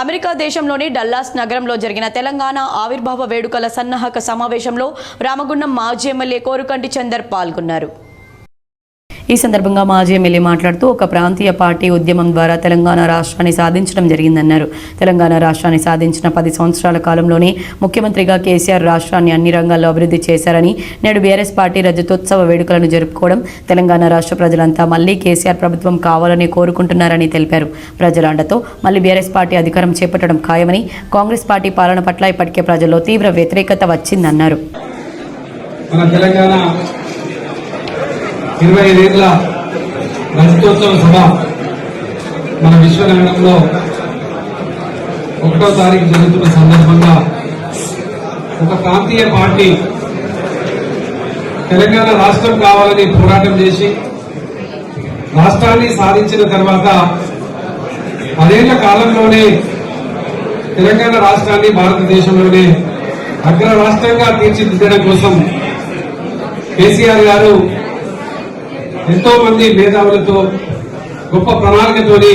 America దేశంలోని Dallas నగరంలో జరిగిన తెలంగాణ ఆవిర్భావ వేడుకల సన్నాహక సమావేశంలో రామగుండం మాజీ ఎమ్మెల్యే కోరుకంటి చందర్ పాల్గొన్నారు. ఈ సందర్భంగా మాజీ ఎమ్మెల్యే మాట్లాడుతూ ఒక ప్రాంతీయ పార్టీ ఉద్యమం ద్వారా తెలంగాణ రాష్ట్రాన్ని సాధించడం జరిగిందన్నారు. తెలంగాణ రాష్ట్రాన్ని సాధించిన పది సంవత్సరాల కాలంలోనే ముఖ్యమంత్రిగా కేసీఆర్ రాష్ట్రాన్ని అన్ని రంగాల్లో అభివృద్ధి చేశారని నేడు బీఆర్ఎస్ పార్టీ రజతోత్సవ వేడుకలను జరుపుకోవడం తెలంగాణ రాష్ట్ర ప్రజలంతా మళ్ళీ కేసీఆర్ ప్రభుత్వం కావాలని కోరుకుంటున్నారని తెలిపారు. ప్రజల అండతో మళ్ళీ బీఆర్ఎస్ పార్టీ అధికారం చేపట్టడం ఖాయమని కాంగ్రెస్ పార్టీ పాలన పట్ల ఇప్పటికే ప్రజల్లో తీవ్ర వ్యతిరేకత వచ్చిందన్నారు. మన తెలంగాణ ఇరవై ఐదేళ్ళ రజతోత్సవ సభ మన విశ్వనగరంలో ఒకటో తారీఖు జరుగుతున్న సందర్భంగా ఒక ప్రాంతీయ పార్టీ తెలంగాణ రాష్ట్రం కావాలని పోరాటం చేసి రాష్ట్రాన్ని సాధించిన తర్వాత పదేళ్ళ కాలంలోనే తెలంగాణ రాష్ట్రాన్ని భారతదేశంలోనే అగ్ర రాష్ట్రంగా తీర్చిదిద్దడం కోసం కేసీఆర్ గారు ఎంతో మంది మేధావులతో గొప్ప ప్రణాళికతోని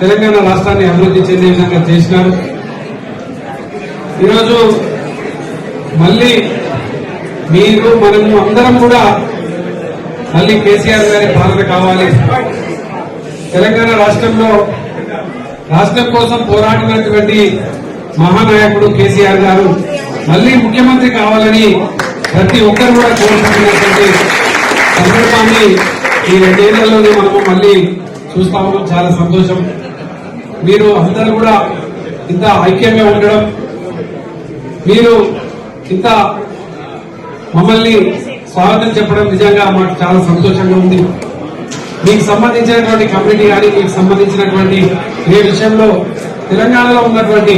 తెలంగాణ రాష్ట్రాన్ని అభివృద్ధి చెందే విధంగా చేసినారు. ఈరోజు మళ్ళీ మీరు మనము అందరం కూడా మళ్ళీ కేసీఆర్ గారి పాలన కావాలి. తెలంగాణ రాష్ట్రంలో రాష్ట్రం కోసం పోరాడినటువంటి మహానాయకుడు కేసీఆర్ గారు మళ్ళీ ముఖ్యమంత్రి కావాలని ప్రతి ఒక్కరు కూడా కోరుకుంటున్నటువంటి సందర్భాన్ని ఈ రెండేళ్ళలోనే మనము మళ్ళీ చూస్తా ఉన్నాం చాలా సంతోషం. మీరు అందరూ కూడా ఇంత ఐక్యంగా ఉండడం మీరు ఇంత మమ్మల్ని స్వాగతం చెప్పడం నిజంగా మాకు చాలా సంతోషంగా ఉంది. మీకు సంబంధించినటువంటి కమ్యూనిటీ కానీ మీకు సంబంధించినటువంటి ఏ విషయంలో తెలంగాణలో ఉన్నటువంటి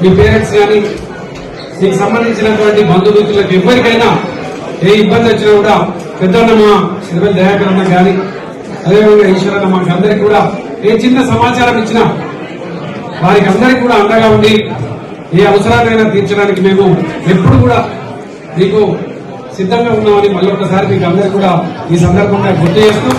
మీ పేరెంట్స్ కానీ మీకు సంబంధించినటువంటి బంధుమిత్రులకు ఎవరికైనా ఏ ఇబ్బంది వచ్చినా కూడా పెద్దన్నమా ఇరవై దయాకర్ అన్న కానీ అదేవిధంగా ఈశ్వరన్న మాకు అందరికి కూడా ఏ చిన్న సమాచారం ఇచ్చినా వారికి అందరికి కూడా అండగా ఉండి ఏ అవసరాలైనా తీర్చడానికి మేము ఎప్పుడు కూడా మీకు సిద్ధంగా ఉన్నామని మళ్ళీ ఒకసారి మీకు అందరికి కూడా ఈ సందర్భంగా గుర్తు చేస్తూ